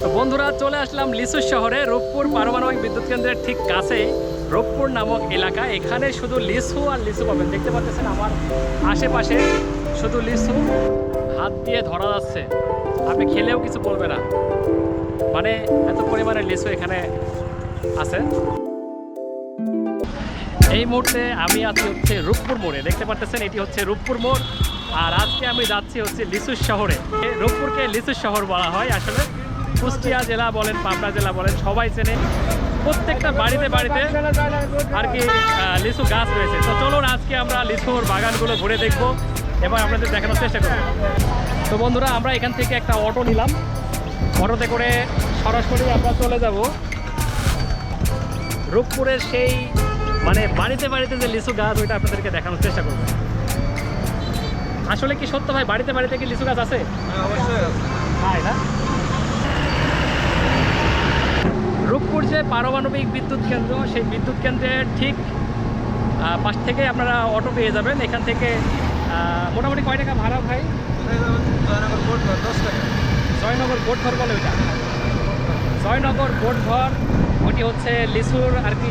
তো বন্ধুরা, চলে আসলাম লিসু শহরে, রূপপুর পারমাণবিক বিদ্যুৎ কেন্দ্রের ঠিক কাছেই, রূপপুর নামক এলাকা এখানে শুধু লিসু আর লিসু পাবেন। দেখতে পাচ্ছেন আমার আশেপাশে শুধু লিসু হাত দিয়ে ধরা যাচ্ছে আপনি খেলেও কিছু বলবে না। মানে এত পরিমাণে লিসু এখানে আছে। এই মুহূর্তে আমি আছি হচ্ছে রূপপুর মোড়ে। দেখতে পাচ্ছেন, এটি হচ্ছে রূপপুর মোড়। আর আজকে আমি যাচ্ছি হচ্ছে লিচুর শহরে। রূপপুরকে লিচুর শহর বলা হয় আসলে। কুষ্টিয়া জেলা বলেন পাবনা জেলা বলেন সবাই চেনে। প্রত্যেকটা বাড়িতে বাড়িতে আর কি লিচু গাছ রয়েছে। তো চলুন আজকে আমরা লিচুর বাগানগুলো ঘুরে দেখব এবং আপনাদের দেখানোর চেষ্টা করব। তো বন্ধুরা আমরা এখান থেকে একটা অটো নিলাম। অটোতে করে সরাসরি আমরা চলে যাব। রূপপুরের সেই মানে বাড়িতে বাড়িতে যে লিচু গাছ ওইটা আপনাদেরকে দেখানোর চেষ্টা করব। আসলে কি সত্য ভাই বাড়িতে বাড়িতে কি লিচু গাছ আছে। তাই না রূপপুর যে পারমাণবিক বিদ্যুৎ কেন্দ্র সেই বিদ্যুৎ কেন্দ্রের ঠিক পাশ থেকে আপনারা অটো পেয়ে যাবেন। এখান থেকে মোটামুটি কয় টাকা ভাড়া ভাই? জয়নগর গোটঘর বলে ওইটা। জয়নগর গোটঘর ওটি হচ্ছে লিচুর আর কি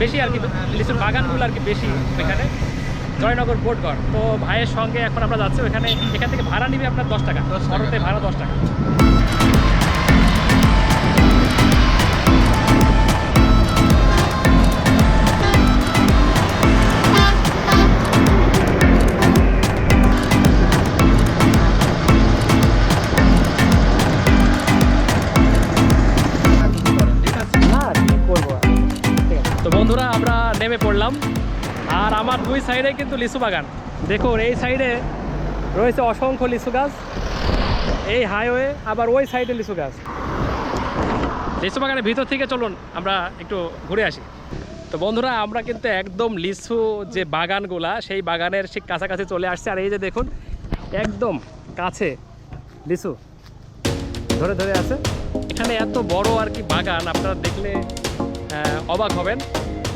বেশি আর কি লিচুর বাগানগুলো আর কি বেশি এখানে। জয়নগর গোটঘর তো ভাইয়ের সঙ্গে এখন আমরা যাচ্ছি ওখানে এখান থেকে ভাড়া নিবে আপনার দশ টাকা। 10 টাকা। অটোতে ভাড়া দশ টাকা। আমার দুই সাইডে কিন্তু লিচু বাগান। দেখুন, এই সাইডে রয়েছে অসংখ্য লিচু গাছ, এই হাইওয়ে, আবার ওই সাইডে লিচু গাছ। লিচু বাগানের ভিতর থেকে চলুন, আমরা একটু ঘুরে আসি। তো বন্ধুরা, আমরা কিন্তু একদম লিচু যে বাগানগুলা, সেই বাগানের ঠিক কাছাকাছি চলে আসছে। আর এই যে দেখুন, একদম কাছে লিচু ধরে ধরে আছে। এখানে এত বড় আর কি বাগান, আপনারা দেখলে অবাক হবেন।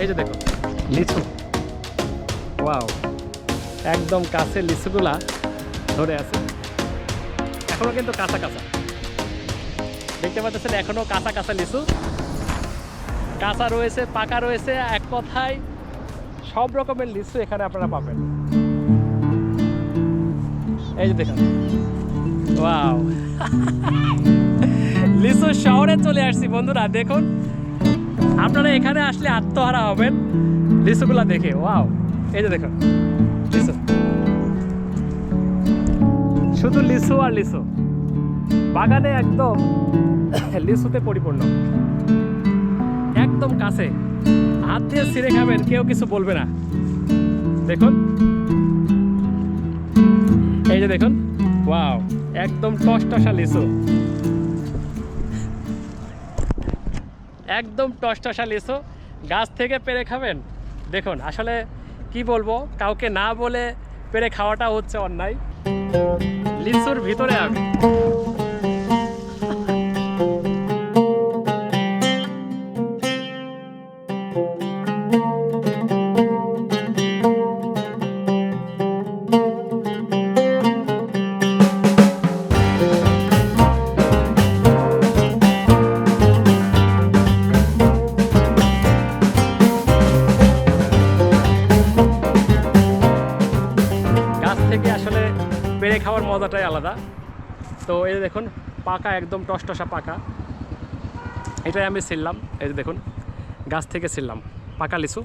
এই যে দেখুন, লিচু। ওয়াও একদম কাছে লিচুগুলা ধরে আছে। এখনও কিন্তু কাঁচা কাঁচা। দেখতে পাচ্ছেন, এখনও কাঁচা কাঁচা লিচু কাঁচা রয়েছে, পাকা রয়েছে, এক কথায় সব রকমের লিচু এখানে আপনারা পাবেন। এই যে দেখুন। ওয়াও লিচু শহরে চলে আসছি বন্ধুরা, দেখুন। আপনারা এখানে আসলে আত্মহারা হবেন লিচুগুলা দেখে। ওয়াও এই যে দেখুন লিচু শুধু লিচু আর লিচু বাগানে একদম লিচুতে পরিপূর্ণ। একদম কাছে। হাত দিয়ে ছিঁড়ে খাবেন, কেউ কিছু বলবে না। দেখুন। এই যে দেখুন। ওয়াও, একদম টসটসা লিচু একদম টসটসা লিচু গাছ থেকে পেরে খাবেন? দেখুন, আসলে কি বলব কাউকে না বলে পেরে খাওয়াটা হচ্ছে অন্যায়। লিচুর ভিতরে আমি মজাটাই আলাদা। তো এই দেখুন, পাকা একদম টসটসা পাকা। এটাই আমি ছিললাম এই যে দেখুন, গাছ থেকে ছিললাম পাকা লিচু।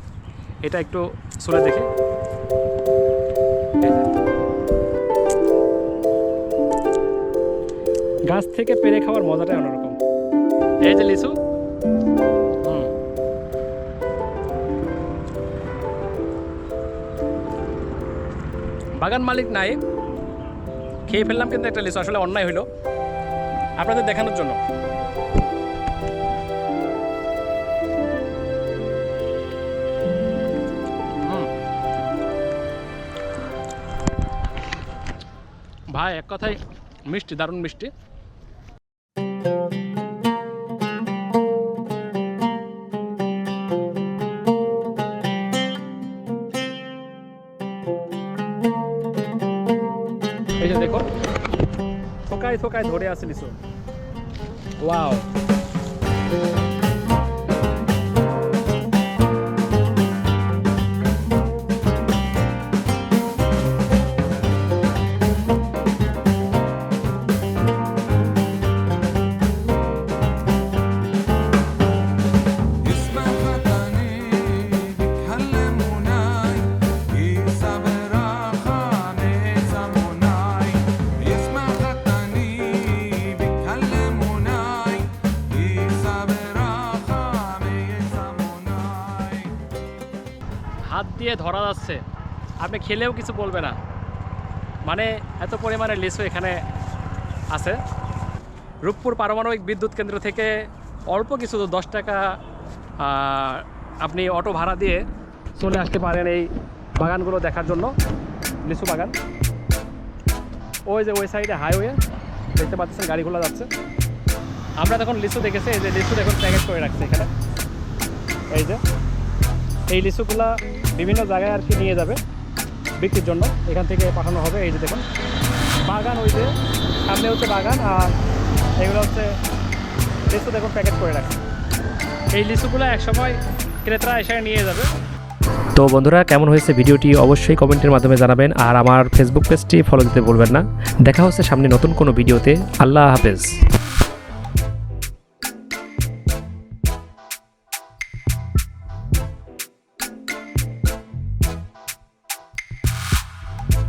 এটা একটু শুনে দেখি। গাছ থেকে পেরে খাওয়ার মজাটাই অন্যরকম। এই যে লিচু। বাগান মালিক নাই। খেয়ে ফেললাম কিন্তু একটা লিস্ট আসলে অন্যায় হইল। আপনাদের দেখানোর জন্য। ভাই, এক কথায় মিষ্টি, দারুণ মিষ্টি। থোকায় ধরে আছে লিচু ওয়াও দিয়ে ধরা যাচ্ছে। আপনি খেলেও কিছু বলবে না। মানে এত পরিমাণে লিচু এখানে আছে। রূপপুর পারমাণবিক বিদ্যুৎ কেন্দ্র থেকে অল্প কিছু দশ টাকা আপনি অটো ভাড়া দিয়ে চলে আসতে পারেন এই বাগানগুলো দেখার জন্য, লিচু বাগান। ওই যে ওই সাইডে হাইওয়ে, দেখতে পাচ্ছেন গাড়িগুলো যাচ্ছে। আমরা তখন লিচু দেখেছি, এই যে লিচু দেখুন প্যাকেট করে রাখছে এখানে। এই যে, এই লিচুগুলা বিভিন্ন জায়গায় আর কি নিয়ে যাবে বিক্রির জন্য। এখান থেকে পাঠানো হবে, এই যে দেখুন। বাগান ওই যে, সামনে হচ্ছে বাগান আর এগুলো হচ্ছে লিচু দেখুন প্যাকেট করে রাখছে। এই লিচুগুলো একসময় ক্রেতারা এসে নিয়ে যাবে। তো বন্ধুরা, কেমন হয়েছে ভিডিওটি অবশ্যই কমেন্টের মাধ্যমে জানাবেন আর আমার ফেসবুক পেজটি ফলো দিতে বলবেন না। দেখা হচ্ছে সামনে নতুন কোনো ভিডিওতে। আল্লাহ হাফেজ।